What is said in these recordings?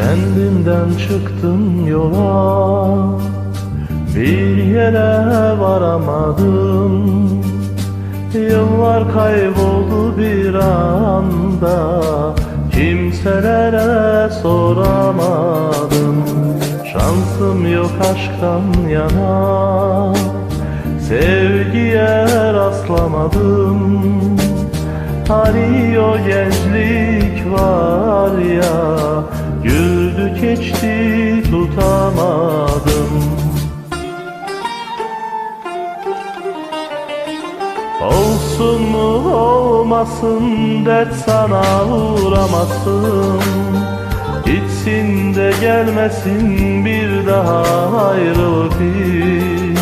Kendimden çıktım yola. Bir yere varamadım. Yıllar kayboldu bir anda. Kimselere soramadım. Şansım yok aşktan yana. Sevgiye rastlamadım. Hani o gençlik var ya geçti tutamadım. Olsun mu olmasın dert sana uğramasın. Gitsin de gelmesin bir daha ayrılık hiç.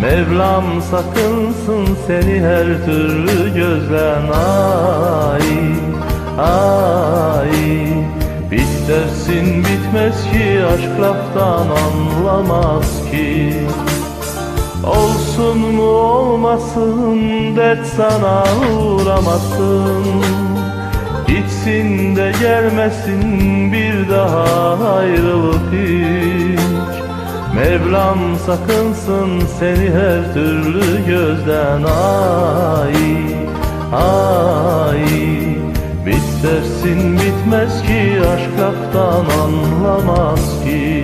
Mevlam sakınsın seni her türlü gözden ay ay dersin bitmez ki aşk laftan anlamaz ki. Olsun mu olmasın dert sana uğramasın. Gitsin de gelmesin bir daha ayrılık hiç. Mevlam sakınsın seni her türlü gözden ay ay. Bit bitmez ki aşk anlamaz ki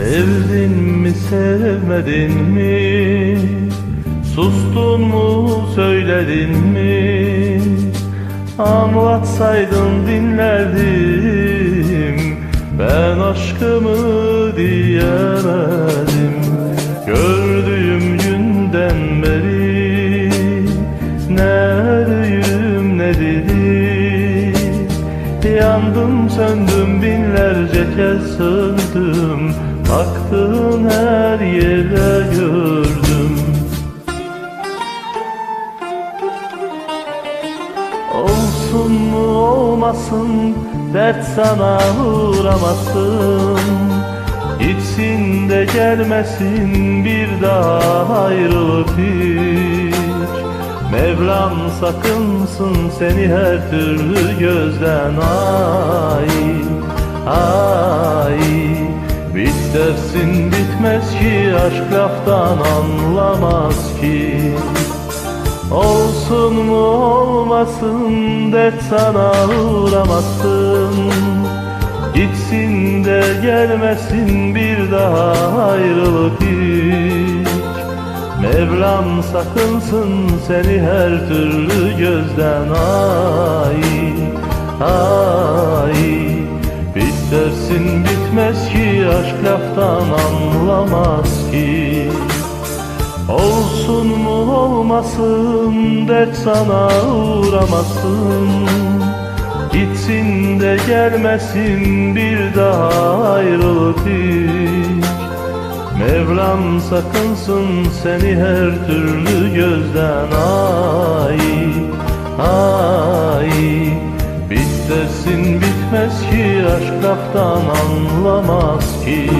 Sevdin mi sevmedin mi? Sustun mu söyledin mi? Anlatsaydın dinlerdim. Ben aşkımı diyemedim. Gördüğüm günden beri Ne ölüyüm ne diri Yandım söndüm binlerce kez söndüm Baktığın her yere gördüm. Olsun mu olmasın dert sana uğramasın. Gitsin de gelmesin bir daha ayrılık hiç. Mevlam sakınsın seni her türlü gözden ay Bit dersin bitmez ki aşk laftan anlamaz ki. Olsun mu olmasın dert sana uğramasın. Gitsin de gelmesin bir daha ayrılık hiç. Mevlam sakınsın seni her türlü gözden ay ay laftan anlamaz ki. Olsun mu olmasın dert sana uğramasın. Gitsin de gelmesin bir daha ayrılık Mevlam sakınsın seni her türlü gözden ay ay dersin bitmez ki aşk laftan anlamaz ki